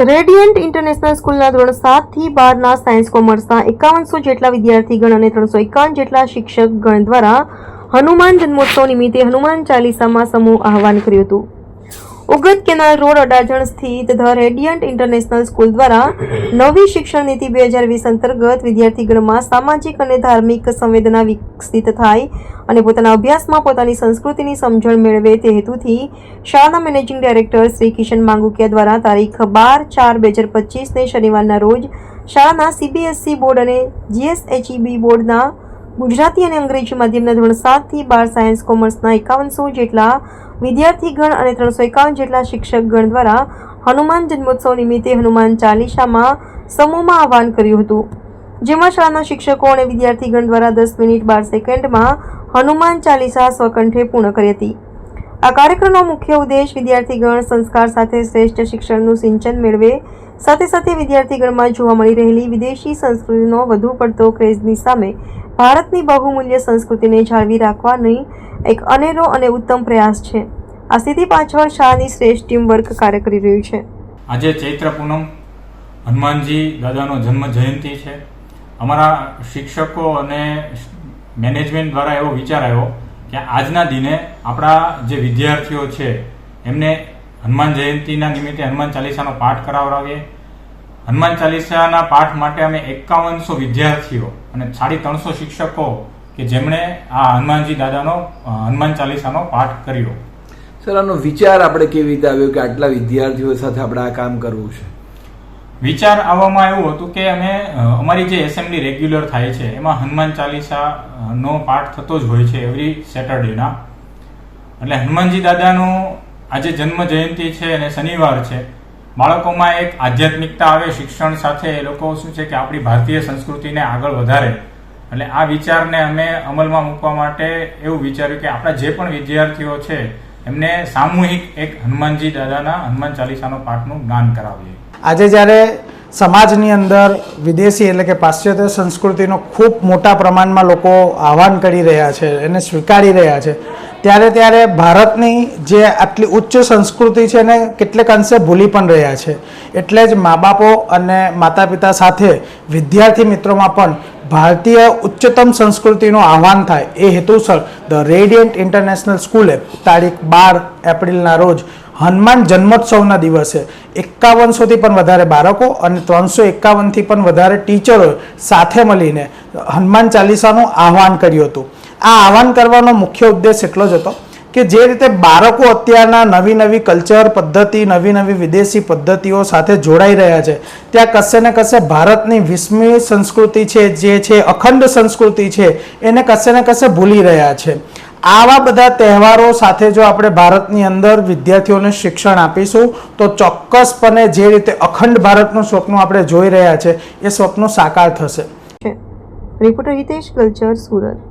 Radiant international સ્કૂલના ધોરણ સાતથી બારના સાયન્સ કોમર્સના એકાવનસો જેટલા વિદ્યાર્થીગણ અને ત્રણસો એકાવન જેટલા શિક્ષકગણ દ્વારા હનુમાન જન્મોત્સવ નિમિત્તે હનુમાન ચાલીસામાં સમૂહ આહવાન કર્યું હતું. ઉગત કેનાલ રોડ અડાજણ સ્થિત ધ રેડિયન્ટ ઇન્ટરનેશનલ સ્કૂલ દ્વારા નવી શિક્ષણ નીતિ બે હજાર વીસ અંતર્ગત વિદ્યાર્થીગણમાં સામાજિક અને ધાર્મિક સંવેદના વિકસિત થાય અને પોતાના અભ્યાસમાં પોતાની સંસ્કૃતિની સમજણ મેળવે તે હેતુથી શાળાના મેનેજિંગ ડાયરેક્ટર શ્રી કિશન માંગુકિયા દ્વારા તારીખ બાર ચાર બે હજાર પચીસને શનિવારના રોજ શાળાના સીબીએસઈ બોર્ડ અને જીએસએચઈબી બોર્ડના ગુજરાતી અને અંગ્રેજી માધ્યમના ધોરણ સાતથી બાર સાયન્સ કોમર્સના એકાવનસો જેટલા વિદ્યાર્થીગણ અને ત્રણસો એકાવન જેટલા શિક્ષકગણ દ્વારા હનુમાન જન્મોત્સવ નિમિત્તે હનુમાન ચાલીસામાં સમૂહમાં આહવાન કર્યું હતું. જેમાં શાળાના શિક્ષકો અને વિદ્યાર્થીગણ દ્વારા દસ મિનિટ બાર સેકન્ડમાં હનુમાન ચાલીસા સ્વકંઠે પૂર્ણ કરી હતી. આ કાર્યક્રમનો મુખ્ય ઉદ્દેશ વિદ્યાર્થીગણ સંસ્કાર સાથે શ્રેષ્ઠ શિક્ષણનું સિંચન મેળવે. સાથે સાથે વિદ્યાર્થીગણમાં જોવા મળી રહેલી વિદેશી સંસ્કૃતિનો વધુ પડતો ક્રેઝની સામે ભારતની બહુમૂલ્ય સંસ્કૃતિને જાળવી રાખવાની એક અનેરો અને ઉત્તમ પ્રયાસ છે. આ સ્થિતિ પાછળ શાળાની શ્રેષ્ઠ ટીમ વર્ક કાર્ય કરી રહ્યું છે. આજે ચૈત્ર પૂનમ હનુમાનજી દાદાનો જન્મ જયંતિ છે. અમારા શિક્ષકો અને મેનેજમેન્ટ દ્વારા એવો વિચાર આવ્યો કે આજના દિને આપણા જે વિદ્યાર્થીઓ છે, એમને હનુમાન જયંતિના નિમિત્તે હનુમાન ચાલીસાનો પાઠ કરાવડાવીએ. હનુમાન ચાલીસાના પાઠ માટે અમે એકાવનસો વિદ્યાર્થીઓ અને સાડી ત્રણસો શિક્ષકો કે જેમણે આ હનુમાનજી દાદાનો હનુમાન ચાલીસાનો પાઠ કર્યો. સર, આનો વિચાર આપણે કેવી રીતે આવ્યો કે આટલા વિદ્યાર્થીઓ સાથે આપણે આ કામ કરવું છે? વિચાર આવવામાં એવું હતું કે અમે અમારી જે એસેમ્બલી રેગ્યુલર થાય છે, એમાં હનુમાન ચાલીસા નો પાઠ થતો જ હોય છે એવરી સેટરડેના એટલે હનુમાનજી દાદાનો આજે જન્મ જયંતિ છે અને શનિવાર છે. બાળકોમાં એક આધ્યાત્મિકતા આવે, શિક્ષણ સાથે એ લોકો શું છે કે આપણી ભારતીય સંસ્કૃતિને આગળ વધારે. એટલે આ વિચારને અમે અમલમાં મૂકવા માટે એવું વિચાર્યું કે આપણા જે પણ વિદ્યાર્થીઓ છે, એમને સામૂહિક એક હનુમાનજી દાદાના હનુમાન ચાલીસાનો પાઠનું જ્ઞાન કરાવીએ. આજે જ્યારે સમાજની અંદર વિદેશી એટલે કે પાશ્ચાત્ય સંસ્કૃતિનો ખૂબ મોટા પ્રમાણમાં લોકો આહવાન કરી રહ્યા છે, એને સ્વીકારી રહ્યા છે, ત્યારે ત્યારે ભારતની જે આટલી ઉચ્ચ સંસ્કૃતિ છે એને કેટલેક અંશે ભૂલી પણ રહ્યા છે. એટલે જ મા બાપો અને માતા પિતા સાથે વિદ્યાર્થી મિત્રોમાં પણ ભારતીય ઉચ્ચતમ સંસ્કૃતિનું આહવાન થાય એ હેતુસર ધ રેડિયન્ટ ઇન્ટરનેશનલ સ્કૂલે તારીખ બાર એપ્રિલના રોજ હનુમાન જન્મોત્સવના દિવસે એકાવનસોથી પણ વધારે બાળકો અને ત્રણસો એકાવનથી પણ વધારે ટીચરો સાથે મળીને હનુમાન ચાલીસાનું આહવાન કર્યું હતું. આ આહવાન કરવાનો મુખ્ય ઉદ્દેશ એટલો જ હતો કે જે રીતે બાળકો અત્યારના નવી નવી કલ્ચર પદ્ધતિ, નવી નવી વિદેશી પદ્ધતિઓ સાથે જોડાઈ રહ્યા છે. ત્યાં કશે ને કશે ભારતની વિસ્મય સંસ્કૃતિ છે, જે છે, અખંડ સંસ્કૃતિ છે, એને કશે ને કશે ભૂલી રહ્યા છે. આવા બધા તહેવારો સાથે જો આપણે ભારતની અંદર વિદ્યાર્થીઓને શિક્ષણ આપીશું, તો ચોક્કસપણે જે રીતે અખંડ ભારતનું સ્વપ્ન આપણે જોઈ રહ્યા છે, એ સ્વપ્ન સાકાર થશે. Reporter Hitesh, culture, Surat.